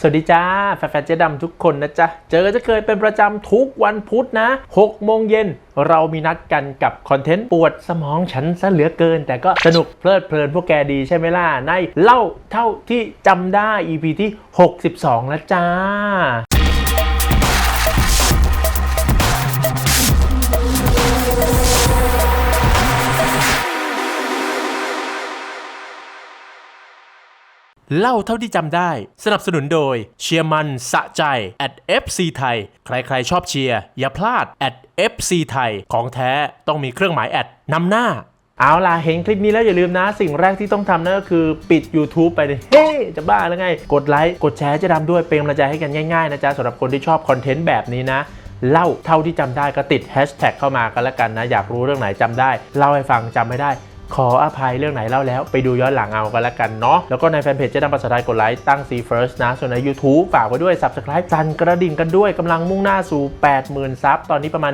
สวัสดีจ้า แฟนๆเจ๊ดำทุกคนนะจ๊ะ เจอจะเคยเป็นประจำทุกวันพุธนะ6โมงเย็นเรามีนัดกันกับคอนเทนต์ปวดสมองฉันซะเหลือเกิน แต่ก็สนุกเพลิดเพลินพวกแกดีใช่ไหมล่ะ ในเล่าเท่าที่จำได้ EP ที่ 62 แล้วจ้า เล่าเท่าที่จำได้ สนับสนุนโดย เชียร์มันสะใจ at FC ไทย ใครๆชอบเชียร์อย่าพลาด at FC ไทย ของแท้ต้องมีเครื่องหมายแอดนำหน้า เอาล่ะ เห็นคลิปนี้แล้วอย่าลืมนะ สิ่งแรกที่ต้องทำนั่นก็คือปิด YouTube ไปเลยเฮ้ จะบ้าแล้วไง กดไลค์ กดแชร์จะดำด้วยเป็นกำลังใจให้กันง่ายๆนะจ๊ะสำหรับคนที่ชอบคอนเทนต์แบบนี้นะเล่าเท่าที่จำได้ก็ติดแฮชแท็กเข้ามากันแล้วกันนะ อยากรู้เรื่องไหนจำได้ เล่าให้ฟังจำไม่ได้ ขออภัยเรื่องไหนเล่าแล้ว ไปดูย้อนหลังเอากันแล้วกันเนาะแล้วก็ในแฟนเพจเจ๊ดำภาษาไทยกดไลค์ตั้ง C First นะ ส่วนใน YouTube ฝากไว้ด้วย Subscribe สั่นกระดิ่งกันด้วยกำลังมุ่งหน้าสู่ 80,000 ซับตอนนี้ประมาณ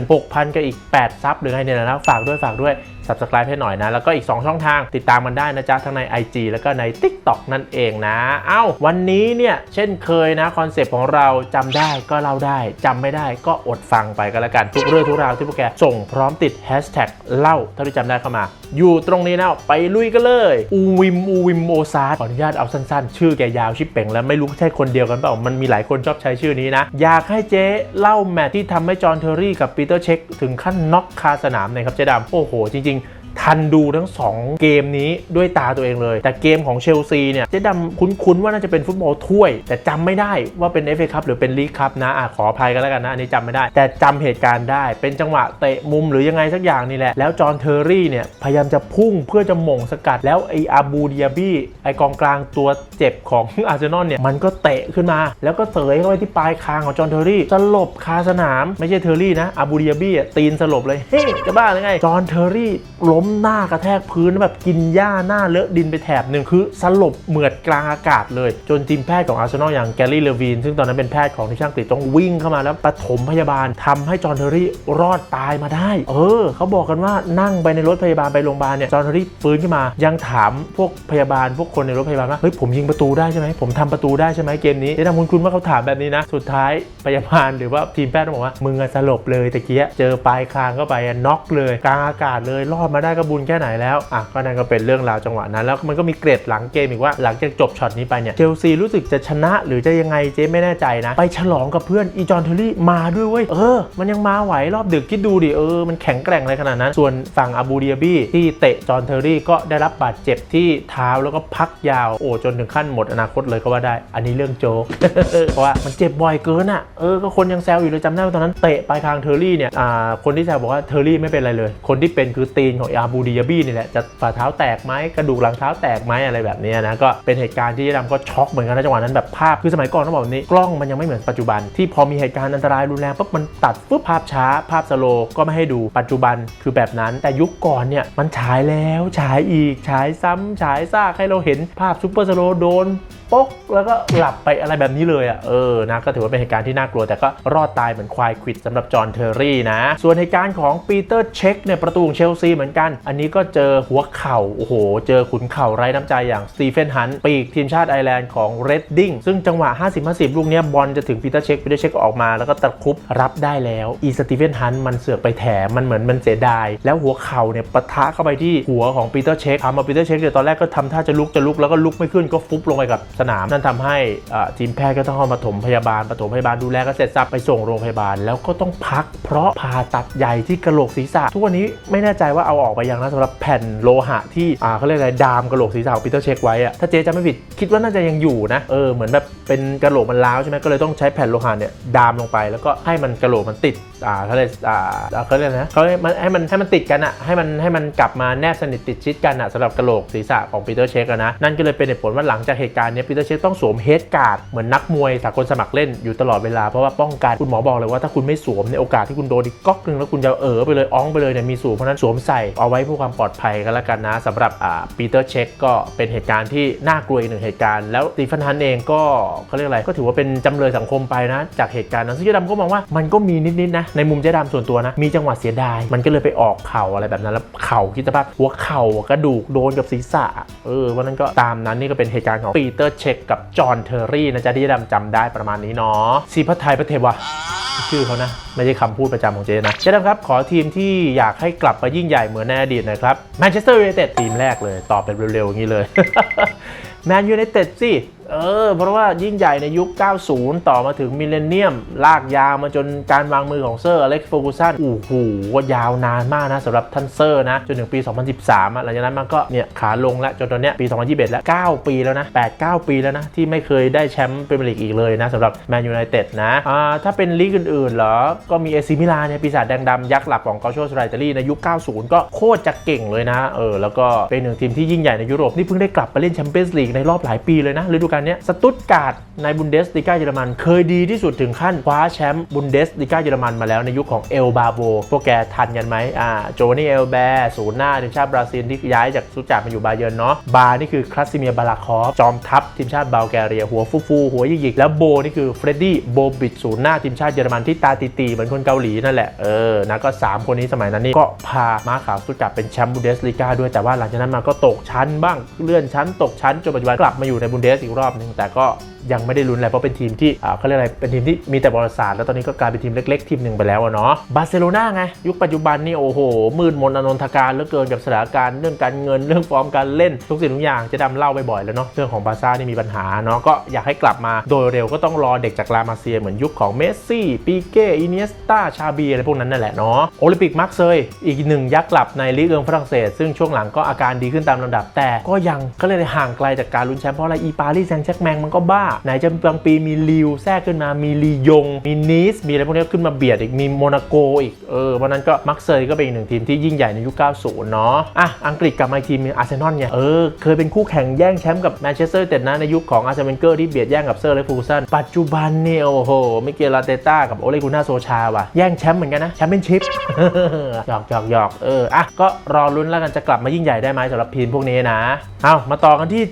76,000 กับอีก 8 ซับหรือไงเนี่ยนะฝากด้วยฝากด้วย Subscribe ให้หน่อยนะ แล้วก็อีก 2 ช่องทางติดตามมันได้นะจ๊ะ ทั้งใน IG แล้วก็ใน TikTok นั่นเองนะ เอ้า วันนี้เนี่ย เช่นเคยนะ คอนเซปต์ของเราจำได้ก็เล่าได้จำไม่ได้ก็อดฟังไปก็แล้วกัน ทุกเรื่องทุกราวที่พวกแกส่งพร้อมติด Hashtag เล่าเท่าที่จำได้เข้ามา อยู่ตรงนี้นะไปลุยกันเลย อูวิม อูวิมโอซาร์ขออนุญาตเอาสั้นๆ ชื่อแกยาวชิบเป่งแล้วไม่รู้ใช่คนเดียวกันเปล่ามันมีหลายคนชอบใช้ชื่อนี้นะ อยากให้เจ๊เล่าแมตที่ทำให้จอห์นเทอร์รี่กับปีเตอร์เช็คถึงขั้นน็อกคาสนามหนอยครับเจ๊ดำโอ้โหจริง ทันดูทั้ง 2 เกมนี้ด้วยตาตัวเองเลย แต่เกมของเชลซีเนี่ยเจ๊ดำคุ้นๆว่าน่าจะเป็นฟุตบอลถ้วย แต่จำไม่ได้ว่าเป็น FA คัพหรือเป็นลีกคัพนะอะขออภัยกันแล้วกันนะ อันนี้จำไม่ได้ แต่จำเหตุการณ์ได้เป็นจังหวะเตะมุมหรือยังไงสักอย่างนี่แหละ แล้วจอห์นเทอร์รี่เนี่ยพยายามจะพุ่งเพื่อจะหม่งสกัด แล้วไออาบูเดียบี้ไอกองกลางตัวเจ็บของอาร์เซนอลเนี่ยมันก็เตะขึ้นมา แล้วก็เสยเข้าไปที่ปลายคางของจอห์นเทอร์รี่สลบคาสนามไม่ใช่เทอร์รี่นะอาบูเดียบี้ตีนสลบเลยเฮ้ยจะบ้าหรือไงจอห์นเทอร์รี่ล้มหน้ากระแทกพื้นแบบกินหญ้าหน้าเลอะดินไปแถบหนึ่งคือสลบเหมือดกลางอากาศเลย จนทีมแพทย์ของอาร์เซนอลอย่างแกลลี่เลวีนซึ่งตอนนั้นเป็นแพทย์ของทีมชาติอังกฤษต้องวิ่งเข้ามาแล้วปฐมพยาบาลทำให้จอห์นเทอร์รี่รอดตายมาได้ เออ เขาบอกกันว่านั่งไปในรถพยาบาลไปโรงพยาบาลเนี่ยจอห์นเทอร์รี่ฟื้นขึ้นมา ยังถามพวกพยาบาลพวกคนในรถพยาบาลว่าเฮ้ยผมยิงประตูได้ใช่ไหมผมทำประตูได้ใช่ไหมเกมนี้ได้ทำคุณคุณว่าเขาถามแบบนี้นะ สุดท้ายพยาบาลหรือว่าทีมแพทย์ต้องบอกว่ามึงอสลบเลยตะเกียเจอปลายคางเข้าไปน็อกเลยกลางอากาศเลยรอดมาได้ก็บุญแค่ไหนแล้วอะก็นั่นก็เป็นเรื่องราวจังหวะนั้น แล้วมันก็มีเกรดหลังเกมอีกว่าหลังจากจบช็อตนี้ไปเนี่ยเชลซีรู้สึกจะชนะหรือจะยังไงเจ๊ไม่แน่ใจนะ ไปฉลองกับเพื่อนอีจอนเทอรี่มาด้วยเว้ยเออ มันยังมาไหวรอบดึกคิดดูดิเออมันแข็งแกร่งอะไรขนาดนั้น ส่วนฝั่งอาบูเดียบี้ที่เตะจอนเทอรี่ก็ได้รับบาดเจ็บที่เท้าแล้วก็พักยาวโอ้จนถึงขั้นหมดอนาคตเลยก็ว่าได้ อันนี้เรื่องโจ๊กเพราะว่ามันเจ็บบ่อยเกินอะเออก็คนยังแซวอยู่เลยจำได้ว่าตอนนั้นเตะปลางเทอร์รี่เนี่ยอ่าคนที่แซวบอกว่าเทอร์รี่ไม่เป็นไรเลย คนที่เป็นคือตีนของอาบูดียบี้นี่แหละจะฝ่าเท้าแตกไหมกระดูกหลังเท้าแตกไหมอะไรแบบนี้นะก็เป็นเหตุการณ์ที่ดำก็ช็อกเหมือนกันนะจังหวะนั้นแบบภาพคือสมัยก่อนต้องบอกแบบนี้กล้องมันยังไม่เหมือนปัจจุบัน ที่พอมีเหตุการณ์อันตรายรุนแรงปุ๊บมันตัดปุ๊บภาพช้า ภาพสโลก็ไม่ให้ดูปัจจุบันคือแบบนั้น แต่ยุคก่อนเนี่ยมันฉายแล้วฉายอีกฉายซ้ำฉายซากให้เราเห็นภาพซูเปอร์สโลโดน ป๊กแล้วก็หลับไปอะไรแบบนี้เลยอะเออนะก็ถือว่าเป็นเหตุการณ์ที่น่ากลัวแต่ก็รอดตายเหมือนควายควิดสำหรับจอห์นเทอร์รี่นะ ส่วนเหตุการณ์ของปีเตอร์เช็คเนี่ยประตูของเชลซีเหมือนกัน อันนี้ก็เจอหัวเข่าโอ้โห เจอขุนเข่าไร้น้ำใจอย่างสตีเฟนฮันปีกทีมชาติไอร์แลนด์ของเรดดิ้งซึ่งจังหวะ 50-50 ลูกนี้บอลจะถึงปีเตอร์เช็คปีเตอร์เช็คออกมา แล้วก็ตะครุบรับได้แล้วอีสตีเฟนฮันมันเสือกไปแถมมันเหมือนมันเสียดาย แล้วหัวเข่าเนี่ยปะทะเข้าไปที่หัวของปีเตอร์เช็คทำมาปีเตอร์เช็คเนี่ยตอนแรกก็ทำท่าจะลุกจะลุกแล้วก็ลุกไม่ขึ้นก็ฟุบลงไปกับสนามนั่นทำให้ทีมแพทย์ก็ต้องเข้ามาถมพยาบาลปฐมพยาบาลดูแลก็เสร็จสับไปส่งโรงพยาบาล แล้วก็ต้องพักเพราะผ่าตัดใหญ่ที่กระโหลกศีรษะ ทุกวันนี้ไม่แน่ใจว่าเอาออกไปยังนะสำหรับแผ่นโลหะที่เขาเรียกอะไรดามกระโหลกศีรษะของปีเตอร์เช็คไว้อะถ้าเจ๊จำไม่ผิดคิดว่าน่าจะยังอยู่นะเออเหมือนแบบเป็นกระโหลกมันร้าวใช่ไหมก็เลยต้องใช้แผ่นโลหะเนี่ยดามลงไป แล้วก็ให้มันกระโหลกมันติดอ่าเขาเรียกอ่าเขาเรียกอะไรนะเขาให้มันให้มันให้มันติดกันอะให้มันให้มันกลับมาแนบสนิทติดชิดกันอะสำหรับกระโหลกศีรษะของปีเตอร์เช็คอะนะนั่นก็เลยเป็นเหตุผลว่าหลังจากเหตุการณ์นี้ปีเตอร์เช็คต้องสวมเฮดการ์ดเหมือนนักมวยสากลสมัครเล่นอยู่ตลอดเวลาเพราะว่าป้องกันคุณหมอบอกเลยว่าถ้าคุณไม่สวมในโอกาสที่คุณโดนกก๊อกหนึ่งแล้วคุณจะเออไปเลยอ้องไปเลยเนี่ยมีสูงเพราะนั้นสวมใส่เอาไว้เพื่อความปลอดภัยก็แล้วกันนะสำหรับอ่าปีเตอร์เช็คก็เป็นเหตุการณ์ที่น่ากลัวอีกหนึ่งเหตุการณ์แล้วตีเฟนฮันเองก็เขาเรียกอะไรก็ถือว่าเป็นจำเลยสังคมไปนะจากเหตุการณ์นั้นซึ่งเจ๊ดำก็มองว่ามันก็มีนิดๆนะในมุมเจ๊ดำส่วนตัวนะมีจังหวะเสียดาย มันก็เลยไปออกเข่าอะไรแบบนั้นแล้วเข่าคิดสภาพหัวเข่ากระดูกโดนกับศีรษะเออวันนั้นก็ตามนั้นนี่ก็เป็นเหตุการณ์ของปีเตอร์เช็คกับจอห์นเทอร์รี่นะจ๊ะที่ดำจำได้ประมาณนี้เนาะสีพัทไทยพัทเทวะชื่อเขานะ ไม่ใช่คำพูดประจำของเจนะ เจดำครับ ขอทีมที่อยากให้กลับมายิ่งใหญ่เหมือนในอดีตนะครับแมนเชสเตอร์ยูไนเต็ดทีมแรกเลย ตอบเป็นเร็วๆ อย่างนี้เลยแมนยูไนเต็ดสิ เออ เพราะว่ายิ่งใหญ่ในยุค 90 ต่อมาถึงมิเลเนียม ลากยาวมาจนการวางมือของเซอร์อเล็กซ์โฟกูสันโอ้โหว่ายาวนานมากนะสำหรับท่านเซอร์นะ จนถึงปี 2013อะหลังจากนั้นมันก็เนี่ยขาลงแล้วจนตอนเนี้ยปี 2021 แล้ว 9 ปีแล้วนะ 8-9 ปีแล้วนะ ที่ไม่เคยได้แชมป์พรีเมียร์ลีกอีกเลยนะสำหรับแมนยูไนเต็ดนะอ่าถ้าเป็นลีกอื่นๆเหรอ ก็มีเอซิมิลานเนี่ยปีศาจแดงดำยักษ์หลักของเกาโชสไรเตอรี่ในยุค 90 ก็โคตรจะเก่งเลยนะเออแล้วก็เป็นหนึ่งทีมที่ยิ่งใหญ่ในยุโรปนี่เพิ่งได้กลับไปเล่นแชมเปี้ยนส์ลีกในรอบหลายปีเลยนะฤดูกาลเนี้สตุตการ์ดในบุนเดสลิก้าเยอรมัน เคยดีที่สุดถึงขั้นคว้าแชมป์บุนเดสลิก้าเยอรมันมาแล้วในยุคของเอลบาโบพวกแกทันกันไหมอ่าโจนี่เอลแบร์ศูนย์หน้าทีมชาติบราซิลที่ย้ายจากซุจากมาอยู่บาเยิร์นเนาะบานี่คือคลาสซิเมียบาลาคอฟจอมทัพทีมชาติบัลแกเรีย หัวฟูฟูหัวหยิกแล้วโบนี่คือเฟรดดี้โบบิดศูนย์หน้าทีมชาติเยอรมันที่ตาตีๆเหมือนคนเกาหลีนั่นแหละเออนะก็สามคนนี้สมัยนั้นนี่ก็พาม้าขาวสุดกเป็นแชมป์บุนเดสลิก้าด้วยแต่ว่าหลังจากนั้นมาก็ตกชั้นบ้างเลื่อนชั้นตกชั้นจนปัจจุบันกลับมาอยู่ในบุนเดสอีกรอบหนึงแต่ก็ยังไม่ได้ลุ้นอะไรเพราะเป็นทีมที่เขาเรียกอะไรเป็นทีมที่มีแต่บริษัทแล้วตอนนี้ก็กลายเป็นทีมเล็กๆ ทีมหนึ่งไปแล้วเนาะบาร์เซโลนาไงยุคปัจจุบันนี่โอ้โห มืดมนอนนทการเหลือเกินกับสถานการณ์เรื่องการเงินเรื่องฟอร์มการเล่นทุกสิ่งทุกอย่างจะดำเล่าบ่อยๆแล้วเนาะเรื่องของบาร์ซ่านี่มีปัญหาเนาะก็อยากให้กลับมาโดยเร็วก็ต้องรอเด็กจากลามาเซียเหมือนยุคของเมสซี่ปีเก้อินเนสตาชาบีอะไรพวกนั้นนั่นแหละเนาะโอลิมปิกมาร์กเซยอีกหนึ่งยักษ์กลับในลีกเอิงฝรั่งเศส ซึ่งช่วงหลังก็อาการดีขึ้นตามลำดับ แต่ก็ยังก็เลยห่างไกลจากการลุ้นแชมป์เพราะอะไรอีปารีสแซงต์แชร์กแมงมันก็บ้าไหนจะบางปีมีลิวแทรกขึ้นมามีลียง มีนีสมีอะไรพวกนี้ขึ้นมาเบียดอีกมีโมนาโกอีกเออเพราะนั้นก็มักเซยก็เป็นอีกหนึ่งทีมที่ยิ่งใหญ่ในยุค 90 เนาะอะอังกฤษกลับมาทีมมีอาร์เซนอลเนี่ยเออเคยเป็นคู่แข่งแย่งแชมป์กับแมนเชสเตอร์แต่นะในยุคของอาร์เซนเวนเกอร์ที่เบียดแย่งกับเซอร์แลฟูซันปัจจุบันเนี่ยโอ้โหมิเกลลาเตต้ากับโอเลกุน่าโซชาว่ะแย่งแชมป์เหมือนกันนะแชมเปี้ยนชิพหยอกหยอกหยอกเอออะก็รอลุ้นแล้วกันจะกลับมายิ่งใหญ่ได้ไหมสำหรับทีมพวกนี้นะเอามาต่อกันที่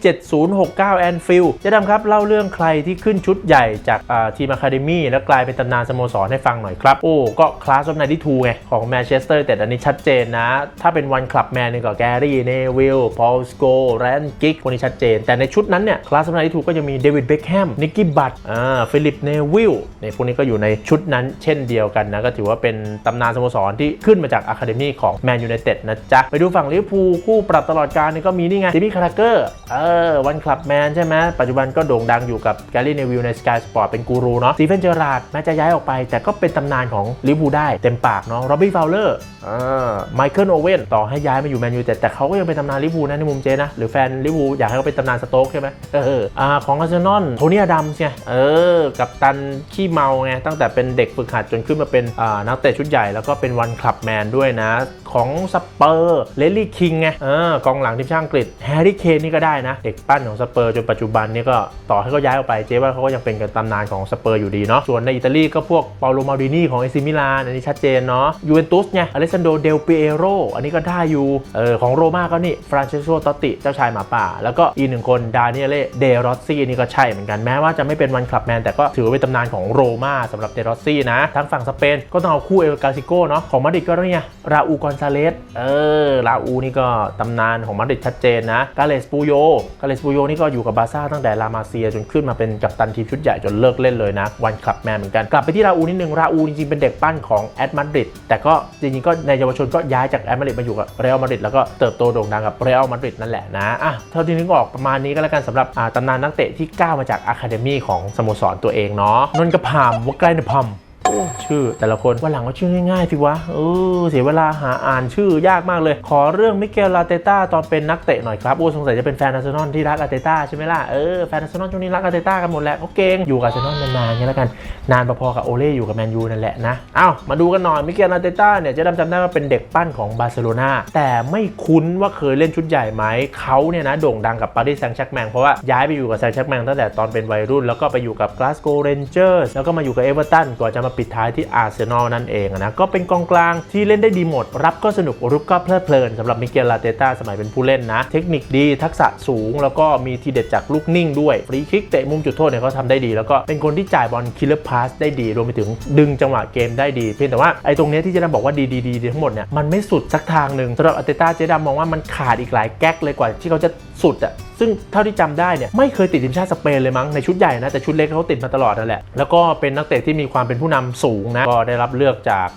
7069แอนฟิลด์จะดำครับเล่าเรื่องใครที่ขึ้นชุดใหญ่จากทีมอะคาเดมี่แล้วกลายเป็นตำนานสโมสรให้ฟังหน่อยครับ โอ้ ก็คลาสออฟไนที่ทูไง ของแมนเชสเตอร์แต่อันนี้ชัดเจนนะ ถ้าเป็นวันคลับแมนนี่ก็แกรี่เนวิลพอลสโกแรนกิกพวกนี้ชัดเจน แต่ในชุดนั้นเนี่ยคลาสออฟไนที่ทูก็ยังมีเดวิดเบคแฮมนิกกี้บัตอ่าฟิลิปเนวิลเนี่ยพวกนี้ก็อยู่ในชุดนั้นเช่นเดียวกันนะ ก็ถือว่าเป็นตำนานสโมสรที่ขึ้นมาจากอะคาเดมี่ของแมนยูไนเต็ดนะจ๊ะไปดูฝั่งลิเวอร์พูลคู่ปรับตลอดการนี่ก็มีนี่ไงจิมมี่คาราเกอร์เออวันคลับแมนใช่ไหมปัจจุบันก็โด่งดังอยู่กับแกรี่เนวิลในสกายสปอร์ตเป็นกูรูเนาะสตีเฟนเจอราร์ดแม้จะย้ายออกไป แต่ก็เป็นตำนานของลิเวอร์พูลได้เต็มปากเนาะโรบบี้ฟาวเลอร์อ่าไมเคิลโอเว่นต่อให้ย้ายมาอยู่แมนยูแต่แต่เขาก็ยังเป็นตำนานลิเวอร์พูลนะในมุมเจนะหรือแฟนลิเวอร์พูลอยากให้เขาเป็นตำนานสโต๊กใช่ไหมเอออ่าของอาร์เซนอลโทนี่อดัมส์ไงเออกับตันขี้เมาไงตั้งแต่เป็นเด็กฝึกหัดจนขึ้นมาเป็นอ่านักเตะชุดใหญ่แล้วก็เป็นวันคลับแมนด้วยนะ ของสเปอร์เลลลี่คิงไงเออกองหลังทีมชาติอังกฤษแฮร์รี่เคนนี่ก็ได้นะ เด็กปั้นของสเปอร์จนปัจจุบันนี่ก็ต่อให้เขาย้ายออกไปเจ๊ว่าเขาก็ยังเป็นกันตำนานของสเปอร์อยู่ดีเนาะส่วนในอิตาลีก็พวกเปาโลมาดินีของเอซิมิลานอันนี้ชัดเจนเนาะยูเวนตุสไงอเลสซานโดเดลเปโรอันนี้ก็ได้อยู่เออของโรม่าก็นี่ฟรานเชสโกตติเจ้าชายหมาป่า แล้วก็อีกหนึ่งคนดานิเอเล่เดรอสซี่นี่ก็ใช่เหมือนกันแม้ว่าจะไม่เป็นวันคลับแมนแต่ก็ถือว่าเป็นตำนานของโรม่าสำหรับเดรอสซี่นะทั้งฝั่งสเปนก็ต้องเอาคู่เอลกาซิโกเนาะของมาดริดก็เนี่ยราอูกอนซาาเลสเออราอูนี่ก็ตำนานของมาดริดชัดเจนนะกาเลสปูโยกาเลสปูโยนี่ก็อยู่กับบาร์ซ่าตั้งแต่ลามาเซียจนขึ้นมาเป็นกัปตันทีมชุดใหญ่จนเลิกเล่นเลยนะวันคลับแมนเหมือนกันกลับไปที่ราอูนิดนึงราอูจริงๆเป็นเด็กปั้นของแอตมาดริดแต่ก็จริงๆก็ในเยาวชนก็ย้ายจากแอตมาดริดมาอยู่กับเรอัลมาดริดแล้วก็เติบโตโด่งดังกับเรอัลมาดริดนั่นแหละนะอะเท่าที่นึกออกประมาณนี้ก็แล้วกันสำหรับตำนานนักเตะที่ก้าวมาจากอะคาเดมี่ของสโมสรตัวเองเนาะนนกระพามว่าใกลนพัม โอ้ชื่อแต่ละคนวันหลังก็ชื่อง่ายๆสิวะเออเสียเวลาหาอ่านชื่อยากมากเลย ขอเรื่องมิเกลลาเตต้าตอนเป็นนักเตะหน่อยครับโอ้สงสัยจะเป็นแฟนอาร์เซนอลที่รักอาร์เตต้าใช่ไหมล่ะเออแฟนอาร์เซนอลช่วงนี้รักอาร์เตต้ากันหมดแหละเขาเก่งอยู่กับอาร์เซนอลนานๆงี้แล้วกันนานพอๆกับโอเล่อยู่กับแมนยูนั่นแหละนะเอ้ามาดูกันหน่อยมิเกลลาเตต้าเนี่ยจะดำจำได้ว่าเป็นเด็กปั้นของบาร์เซโลนาแต่ไม่คุ้นว่าเคยเล่นชุดใหญ่ไหมเขาเนี่ยนะโด่งดังกับปารีสแซงต์แชร์กแมงเพราะว่าย้ายไปอยู่กับแซงต์แชร์กแมงตั้งแต่ตอนเป็นวัยรุ่นแล้วก็ไปอยู่กับกลาสโกเรนเจอร์สแล้วก็มาอยู่กับเอเวอร์ตันก่อนจะมาปิดท้ายที่อาร์เซนอลนั่นเองนะก็เป็นกองกลางที่เล่นได้ดีหมด รับก็สนุกรุกก็เพลิดเพลินสำหรับมิเกลลาเตต้าสมัยเป็นผู้เล่นนะ เทคนิคดีทักษะสูง แล้วก็มีทีเด็ดจากลูกนิ่งด้วยฟรีคิกเตะมุมจุดโทษเนี่ยเขาทำได้ดี แล้วก็เป็นคนที่จ่ายบอลคิลเลอร์พาสได้ดีรวมไปถึงดึงจังหวะเกมได้ดีเพียงแต่ว่าไอ้ตรงนี้ที่เจดำบอกว่าดีดีดีทั้งหมดเนี่ยมันไม่สุดสักทางหนึ่งสำหรับอาร์เตต้าเจดำมองว่ามันขาดอีกหลายแก๊กเลยกว่าที่เขาจะสุดอะซึ่งเท่าที่จำได้เนี่ยไม่เคยติดทีมชาติสเปนเลยมั้งในชุดใหญ่นะแต่ชุดเล็กเขาติดมาตลอดนั่นแหละแล้วก็เป็นนักเตะที่มีความเป็นผู้นำสูงนะ ก็ได้รับเลือกจาก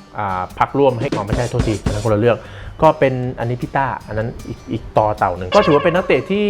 พรรคร่วมให้ของไม่ใช่โทษทีนะคนละเลือก ก็เป็นอันนี้พี่ต้าอันนั้นอีกอีกต่อเต่าหนึ่งก็ถือว่าเป็นนักเตะที่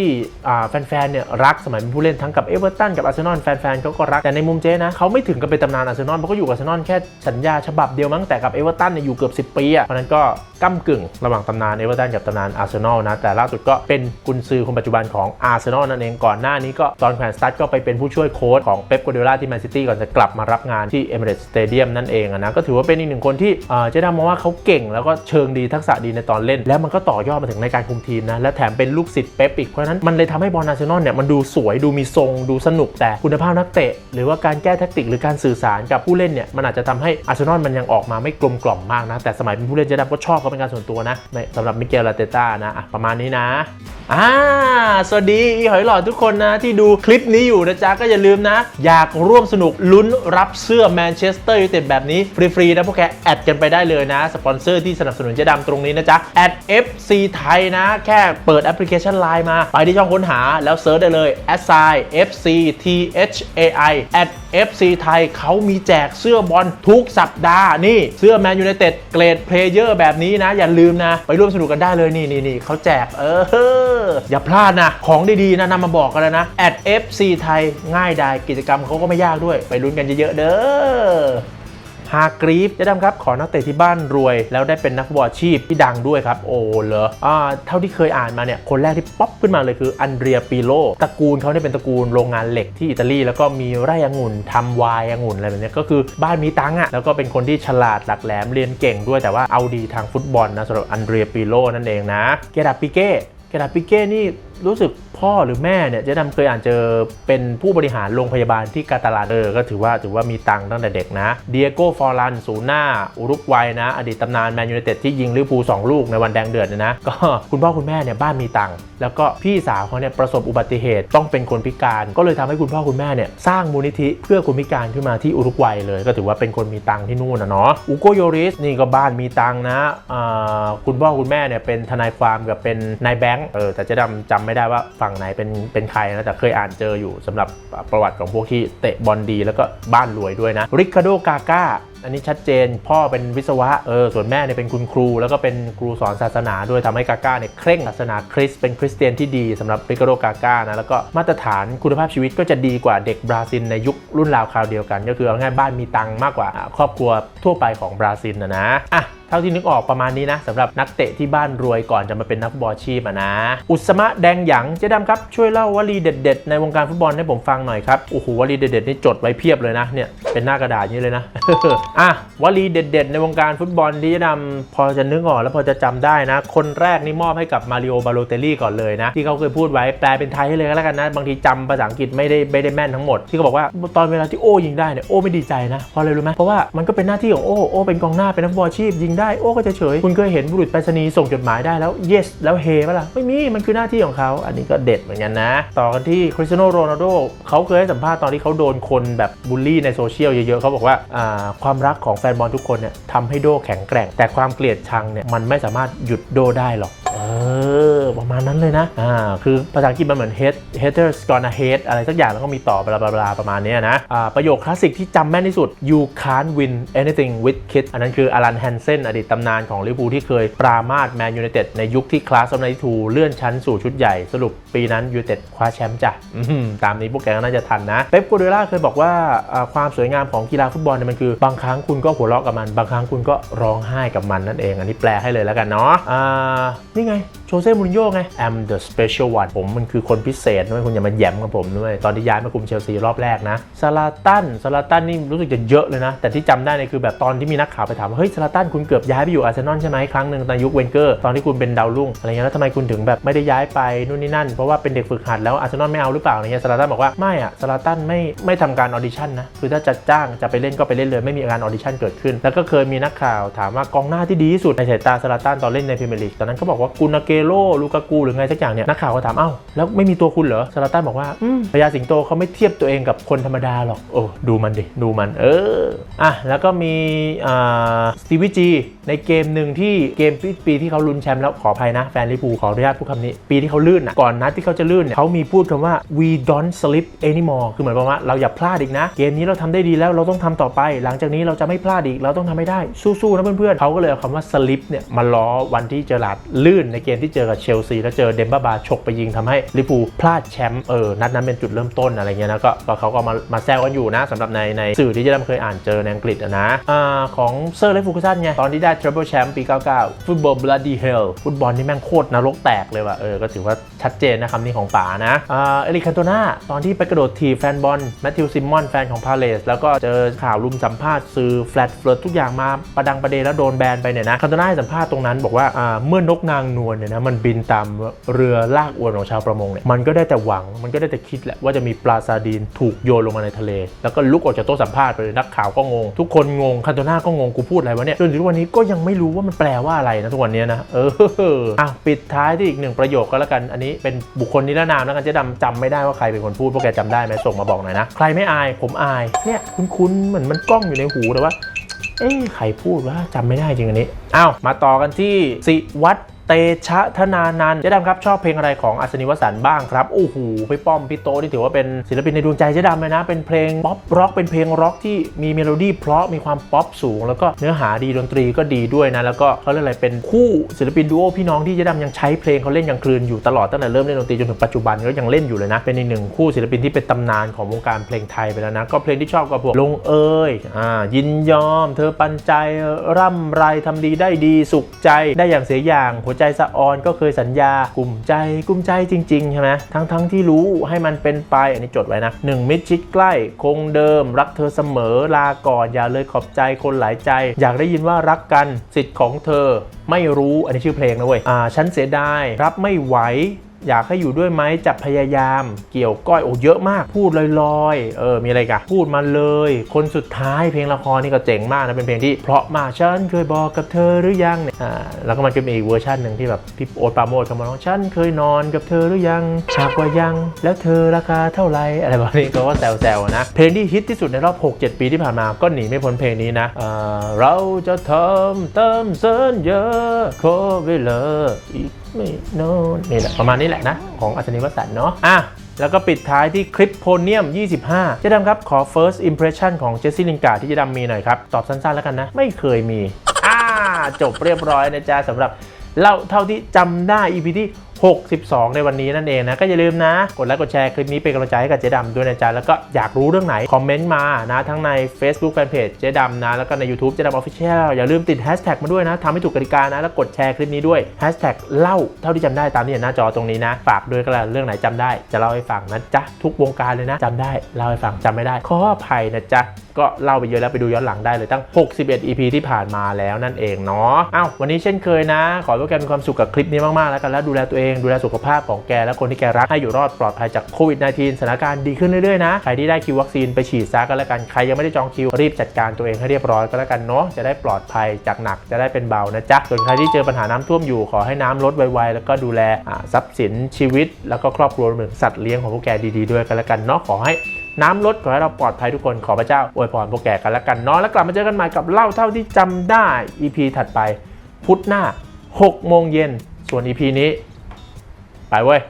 แฟนๆเนี่ยรักสมัยเป็นผู้เล่นทั้งกับเอเวอร์ตันกับอาร์เซนอลแฟนๆเขาก็รักแต่ในมุมเจ๊นะเขาไม่ถึงกับเป็นตำนานอาร์เซนอลเพราะก็อยู่กับอาร์เซนอลแค่สัญญาฉบับเดียวมั้งแต่กับเอเวอร์ตันเนี่ยอยู่เกือบ10 ปีอะเพราะนั้นก็ก้ากึ่งระหว่างตำนานเอเวอร์ตันกับตำนานอาร์เซนอลนะแต่ล่าสุดก็เป็นกุนซือคนปัจจุบันของอาร์เซนอลนั่นเองก่อนหน้านี้ก็ตอนแขวนสตาร์ทก็ไปเป็นผู้ช่วยโค้ชของเป๊ปกัวเดล่าที่แมนซิตี้ก่อนจะกลับมารับงานที่เอเมเรตสเตเดียมนั่นเองนะก็ถือว่าเป็นอีกหนึ่งคนที่เจ๊ดำมองว่าเขาเก่งแล้วก็เชิงดีทักษะดีในตอนเล่น แล้วมันก็ต่อยอดมาถึงในการคุมทีมนะ และแถมเป็นลูกศิษย์เป๊ปอีก เพราะฉะนั้นมันเลยทำให้บอลอาร์เซนอลเนี่ยมันดูสวยดูมีทรงดูสนุกแต่คุณภาพนักเตะ หรือว่าการแก้แทคติกหรือการสื่อสารกับผู้เล่นเนี่ยมันอาจจะทำให้อาร์เซนอลมันยังออกมาไม่กลมกล่อมมากนะ แต่สมัยเป็นผู้เล่นเจ๊ดำก็ชอบเขาเป็นการส่วนตัวนะสำหรับมิเกลลาเตต้านะอะประมาณนี้นะอ่าสวัสดีอีหอยหลอดทุกคนนะ ที่ดูคลิปนี้อยู่นะจ๊ะ ก็อย่าลืมนะ อยากร่วมสนุกลุ้นรับเสื้อแมนเชสเตอร์ยูไนเต็ดแบบนี้ ฟรี ๆ นะพวกแกแอดกันไปได้เลยนะ สปอนเซอร์ที่สนับสนุนเจ๊ดำตรงนี้นะจ๊ะแอด FC ไทยนะ แค่เปิดแอปพลิเคชัน Line มา ไปที่ช่องค้นหาแล้วเซิร์ชได้เลย s i FC T H A I at FC ไทยเขามีแจกเสื้อบอลทุกสัปดาห์นี่เสื้อแมนยูไนเต็ดเกรดเพลเยอร์แบบนี้นะ อย่าลืมนะ ไปร่วมสนุกกันได้เลยนี่นี่นี่เขาแจกเออ อย่าพลาดนะ ของดีๆนะนำมาบอกกันแล้วนะ at FC ไทยง่ายดายกิจกรรมเขาก็ไม่ยากด้วย ไปลุ้นกันเยอะๆเด้อ ฮากรีฟจะดำครับขอนักเตะที่บ้านรวย แล้วได้เป็นนักฟุตบอลอาชีพที่ดังด้วยครับ โอ้เหรออ่าเท่าที่เคยอ่านมาเนี่ยคนแรกที่ป๊อปขึ้นมาเลยคืออันเดรียปิโลตระกูลเขาเนี่ยเป็นตระกูลโรงงานเหล็กที่อิตาลี แล้วก็มีไร่องุ่นทำไวน์องุ่นอะไรแบบนี้ก็คือบ้านมีตังอะแล้วก็เป็นคนที่ฉลาดหลักแหลมเรียนเก่งด้วยแต่ว่าเอาดีทางฟุตบอลนะสำหรับอันเดรียปิโลนั่นเองนะเกดาปิเก้เกดาปิเก้นี่รู้สึก พ่อหรือแม่เนี่ยเจ๊ดำเคยอ่านเจอเป็นผู้บริหารโรงพยาบาลที่กาตาลานเออก็ถือว่าถือว่ามีตังค์ตั้งแต่เด็กนะเดียโก้ฟอร์ลันศูนย์หน้า อุรุกวัยนะ อดีตตำนานแมนยูไนเต็ดที่ยิงลิเวอร์พูลสองลูกในวันแดงเดือดเนี่ยนะก็คุณพ่อคุณแม่เนี่ยบ้านมีตังค์แล้วก็พี่สาวเขาเนี่ยประสบอุบัติเหตุต้องเป็นคนพิการก็เลยทำให้คุณพ่อคุณแม่เนี่ยสร้างมูลนิธิเพื่อคนพิการขึ้นมาที่อุรุกวัยเลย ก็ถือว่าเป็นคนมีตังค์ที่นู่นนะเนาะอุโกโยริสนี่ก็บ้านมีตังค์นะคุณพ่อคุณแม่เนี่ยเป็นทนายความกับเป็นนายแบงค์เออแต่เจะดำจำไม่ได้ว่าฝั่งไหนเป็นเป็นใครนะแต่เคยอ่านเจออยู่สำหรับประวัติของพวกที่เตะบอลดีแล้วก็บ้านรวยด้วยนะริคาโดกาก้า อันนี้ชัดเจนพ่อเป็นวิศวะเออส่วนแม่เนี่ยเป็นคุณครู แล้วก็เป็นครูสอนศาสนาด้วยทำให้กาก้าเนี่ยเคร่งศาสนาคริสต์เป็นคริสเตียนที่ดีสำหรับริคาโดกาก้านะแล้วก็มาตรฐานคุณภาพชีวิตก็จะดีกว่าเด็กบราซิลในยุครุ่นราวคราวเดียวกัน ก็คือเอาง่ายบ้านมีตังมากกว่าครอบครัวทั่วไปของบราซิลนะนะอะเท่าที่นึกออกประมาณนี้นะสำหรับนักเตะที่บ้านรวยก่อนจะมาเป็นนักฟุตบอลชีพอะนะ อุสมะแดงหยังเจ๊ดำครับช่วยเล่าวลีเด็ด ๆ ในวงการฟุตบอลให้ผมฟังหน่อยครับโอ้โหวลีเด็ดๆนี่จดไว้เพียบเลยนะเนี่ยเป็นหน้ากระดาษนี้เลยนะอะวลีเด็ดๆ ในวงการฟุตบอลที่จ๊ดำพอจะนึกออกแล้วพอจะจำได้นะ คนแรกนี่มอบให้กับมาริโอบาโลเตลลี่ก่อนเลยนะ ที่เขาเคยพูดไว้แปลเป็นไทยให้เลยก็แล้วกันนะ บางทีจำภาษาอังกฤษไม่ได้ไม่ได้แม่นทั้งหมด ที่เขาบอกว่าตอนเวลาที่โอ้ยิงได้เนี่ยโอ้ไม่ดีใจนะเพราะอะไรรู้ไหมเพราะว่ามันก็เป็นหน้าที่ของโอ้โอ้เป็นกองหน้าเป็นนักบอลอาชีพยิงได้โอ้ก็จะเฉยคุณเคยเห็นบุรุษไปรษณีย์ส่งจดหมายได้แล้ว yes แล้วเฮปะล่ะไม่มีมันคือหน้าที่ของเขาอันนี้ก็เด็ดเหมือนกันนะ ต่อกันที่คริสเตียโนโรนัลโดเขาเคยให้สัมภาษณ์ตอนที่เขาโดนคนแบบบูลลี่ในโซเชียลเยอะๆเขาบอกว่าความรักของแฟนบอลทุกคนเนี่ยทำให้โดแข็งแกร่ง แต่ความเกลียดชังเนี่ยมันไม่สามารถหยุดโดได้หรอก เออ ประมาณนั้นเลยนะอ่าคือภาษาอังกฤษมันเหมือน hate haters gonna hate อะไรสักอย่างแล้วก็มีต่อบลาบลาบลาประมาณนี้นะอ่าประโยคคลาสสิกที่จำแม่นที่สุด you can't win anything with kids อันนั้นคืออลันแฮนเซนอดีตตำนานของลิเวอร์พูลที่เคยปรามาสแมนยูไนเต็ดในยุคที่คลาสออฟไนทูเลื่อนชั้นสู่ชุดใหญ่สรุปปีนั้นยูไนเต็ดคว้าแชมป์จ้ะตามนี้พวกแกก็น่าจะทันนะเป๊ปกัวเดล่าเคยบอกว่าความสวยงามของกีฬาฟุตบอลเนี่ยมันคือบางครั้งคุณก็หัวเราะกับมัน บางครั้งคุณก็ร้องไห้กับมันนั่นเอง อันนี้แปลให้เลยแล้วกันเนาะอ่านี่ไงโชเซ่มูรินโญไง I'm the special one ผมมันคือคนพิเศษด้วยคุณอย่ามาแย้มกับผมด้วย ตอนที่ย้ายมาคุมเชลซีรอบแรกนะซาลาตันซาลาตันนี่รู้สึกจะเยอะเลยนะ แต่ที่จำได้เนี่ยคือแบบตอนที่มีนักข่าวไปถามว่าเฮ้ยซาลาตันคุณเกือบย้ายไปอยู่อาร์เซนอลใช่ไหมครั้งหนึ่งตอนยุคเวนเกอร์ตอนที่คุณเป็นดาวรุ่งอะไรเงี้ยแล้วทำไมคุณถึงแบบไม่ได้ย้ายไปนู่นนี่นั่น เพราะว่าเป็นเด็กฝึกหัดแล้วอาร์เซนอลไม่เอาหรือเปล่าอะไรเงี้ยซาลาตันบอกว่าไม่อะซาลาตันไม่ไม่ทำการออดิชั่นนะคือถ้าจะจ้างจะไปเล่นก็ไปเล่นเลยไม่มีการออดิชั่นเกิดขึ้น แล้วก็เคยมีนักข่าวถามว่ากองหน้าที่ดีที่สุดในสายตาซาลาตันตอนเล่นในพรีเมียร์ลีกตอนนั้นเขาบอกว่ากุนาเกโรลูกากูหรือไงสักอย่างเนี่ยนักข่าวก็ถามเอ้าแล้วไม่มีตัวคุณเหรอซาลาตันบอกว่าอืมพญาสิงโตเขาไม่เทียบตัวเองกับคนธรรมดาหรอกโอ้ดูมันดิดูมัน เอออะแล้วก็มีอ่าสตีวิจีในเกมหนึ่งที่เกมปีปีที่เขาลุ้นแชมป์แล้วขออภัยนะแฟนลิเวอร์พูลขออนุญาตพูดคำนี้ ปีที่เขาลื่นอะก่อนนัดที่เขาจะลื่นเนี่ยเขามีพูดคำว่า we don't slip anymore คือเหมือนประมาณว่าเราอย่าพลาดอีกนะ เกมนี้เราทำได้ดีแล้วเราต้องทำต่อไป หลังจากนี้เราจะไม่พลาดอีกเราต้องทำให้ได้สู้ๆนะเพื่อนๆเขาก็เลยเอาคำว่า slip เนี่ยมาล้อวันที่เจอหลาร์ดลื่นในเกมที่เจอกับเชลซีแล้วเจอเดมบ้าบาฉกไปยิงทำให้ลิพูพลาดแชมป์เออนัดนั้นเป็นจุดเริ่มต้นอะไรเงี้ยนะก็เขาก็มามาแซวกันอยู่นะสำหรับในในสื่อที่จะได้เคยอ่านเจอในอังกฤษนะอ่าของเซอร์เลฟฟูกสันไงตอนที่ได้ Treble Champ ปี 99 ฟุตบอล bloody hell ฟุตบอลนี่แม่งโคตรนรกแตกเลยว่ะเออก็ถือว่าชัดเจนนะคำนี้ของป๋านะอ่าเอริคันโตนาตอนที่ไปกระโดดทีแฟนบอลแมทธิวซิมมอนแฟนของพาเลสแล้วก็เจอข่าวรุมสัมภาษณ์สื่อแฟลตเฟิร์ทุกอย่างมาประดังประเดแล้วโดนแบนไปเนี่ยนะคันโตนาให้สัมภาษณ์ตรงนั้นบอกว่าอ่าเมื่อนกนางนวลเนี่ยนะมันบินตามเรือลากอวนของชาวประมงเนี่ยมันก็ได้แต่หวังมันก็ได้แต่คิดแหละว่าจะมีปลาซาดีนถูกโยนลงมาในทะเล แล้วก็ลุกออกจากโต๊ะสัมภาษณ์ไปเลยนักข่าวก็งง ทุกคนงงคันโตนาก็งงกูพูดอะไรวะเนี่ยจนถึงวันนี้ก็ยังไม่รู้ว่ามันแปลว่าอะไรนะทุกวันนี้นะเอออะปิดท้ายที่อีกหนึ่งประโยคก็แล้วกันอันนี้เป็นบุคคลนิรนามแล้วกันเจ๊ดำจำไม่ได้ว่าใครเป็นคนพูดพวกแกจำได้ไหมส่งมาบอกหน่อยนะใครไม่อายผมอายเนี่ยคุ้นๆเหมือนมันกล้องอยู่ในหูแต่ว่าเอ๊ะใครพูดว่าจำไม่ได้จริงอันนี้อ้าวมาต่อกันที่สิวัตร เตชะธนานันเจ๊ดำครับชอบเพลงอะไรของอัศนีวสันต์บ้างครับโอ้โหพี่ป้อมพี่โตนี่ถือว่าเป็นศิลปินในดวงใจเจ๊ดำเลยนะ เป็นเพลงป๊อปร็อกเป็นเพลงร็อกที่มีเมโลดี้เพราะมีความป๊อปสูง แล้วก็เนื้อหาดีดนตรีก็ดีด้วยนะแล้วก็เขาเรียกอะไรเป็นคู่ศิลปินดูโอพี่น้องที่เจ๊ดำยังใช้เพลงเขาเล่นอย่างคลืนอยู่ตลอดตั้งแต่เริ่มเล่นดนตรีจนถึงปัจจุบันก็ยังเล่นอยู่เลยนะเป็นอีกหนึ่งคู่ศิลปินที่เป็นตำนานของวงการเพลงไทยไปแล้วนะก็เพลงที่ชอบก็พวกลงเอยอ่ายินยอม เธอปันใจร่ำไรทำดีได้ดีสุขใจได้อย่างเสียอย่างหัวใจสะออนก็เคยสัญญา กลุ่มใจกลุ่มใจจริงๆใช่ไหมทั้งทั้งที่รู้ให้มันเป็นไปอันนี้จดไว้นะหนึ่งมิตรชิดใกล้คงเดิม รักเธอเสมอลาก่อนอย่าเลยขอบใจคนหลายใจ อยากได้ยินว่ารักกันสิทธิ์ของเธอ ไม่รู้อันนี้ชื่อเพลงนะเว้ยอ่าฉันเสียดายรับไม่ไหว อยากให้อยู่ด้วยไหมจับพยายามเกี่ยวก้อยโอ้เยอะมาก พูดลอยๆ เออมีอะไรกันพูดมาเลย คนสุดท้ายเพลงละครนี่ก็เจ๋งมากนะเป็นเพลงที่เพราะมากฉันเคยบอกกับเธอหรือยังเนี่ยอ่าแล้วก็มันก็มีอีกเวอร์ชันหนึ่งที่แบบพี่โอ๊ตปาโมทเขามาร้องฉันเคยนอนกับเธอหรือยังหากว่ายัง แล้วเธอราคาเท่าไหร่อะไรแบบนี้เขาก็แซวๆนะเพลงที่ฮิตที่สุดในรอบ 6-7 ปีที่ผ่านมาก็หนีไม่พ้นเพลงนี้นะอ่าเราจะทำตามสัญญาขอเวลาอีกไม่โน่นนี่แหละประมาณนี้แหละนะ ของอัศนีวสันต์เนาะอะแล้วก็ปิดท้ายที่คลิปโพเนียม 25 เจ๊ดำครับ ขอ first impression ของเจสซี่ลิงการ์ที่เจ๊ดำมีหน่อยครับ ตอบสั้นๆแล้วกันนะ ไม่เคยมี อ่า จบเรียบร้อยนะจ๊ะสำหรับเล่าเท่าที่จำได้ EP ที่ 62 ในวันนี้นั่นเองนะ ก็อย่าลืมนะ กดไลค์กดแชร์คลิปนี้เป็นกำลังใจให้กับเจ๊ดำด้วยนะจ๊ะแล้วก็อยากรู้เรื่องไหน คอมเมนต์มานะทั้งใน Facebook Fanpage เจ๊ดำนะ แล้วก็ใน YouTube เจ๊ดำ Official อย่าลืมติดแฮชแท็กมาด้วยนะทำให้ถูกกติกานะ แล้วกดแชร์คลิปนี้ด้วยแฮชแท็กเล่าเท่าที่จำได้ตามที่เห็นหน้าจอตรงนี้นะฝากด้วยก็แล้วเรื่องไหนจำได้ จะเล่าให้ฟังนะจ๊ะทุกวงการเลยนะจำได้เล่าให้ฟังจำไม่ได้ขออภัยนะจ๊ะก็เล่าไปเยอะแล้วไปดูย้อนหลังได้เลยตั้ง 61 EP ที่ผ่านมาแล้วนั่นเองเนาะอ้าววันนี้เช่นเคยนะ ขอให้พวกแกมีความสุขกับคลิปนี้มากๆแล้วกันแล้วดูแลตัวเองดูแลสุขภาพของแกและคนที่แกรักให้อยู่รอดปลอดภัยจากโควิด -19 สถานการณ์ดีขึ้นเรื่อยๆนะใครที่ได้คิววัคซีนไปฉีดซะก็แล้วกันใครยังไม่ได้จองคิวรีบจัดการตัวเองให้เรียบร้อยก็แล้วกันเนาะจะได้ปลอดภัยจากหนักจะได้เป็นเบานะจ๊ะส่วนใครที่เจอปัญหาน้ำท่วมอยู่ขอให้น้ำลดไวๆแล้วก็ดูแลทรัพย์สินชีวิต แล้วก็ครอบครัวรวมถึงสัตว์เลี้ยงของพวกแกดีๆด้วยกันแล้วกันเนาะขอให้ น้ำลดขอให้เราปลอดภัยทุกคนขอพระเจ้าอวยพรพวกแกกันแล้วกันเนาะแล้วกลับมาเจอกันใหม่กับเล่าเท่าที่จำได้ EP ถัดไป พุธหน้า6โมงเย็นส่วน EP นี้ ไปเว้ย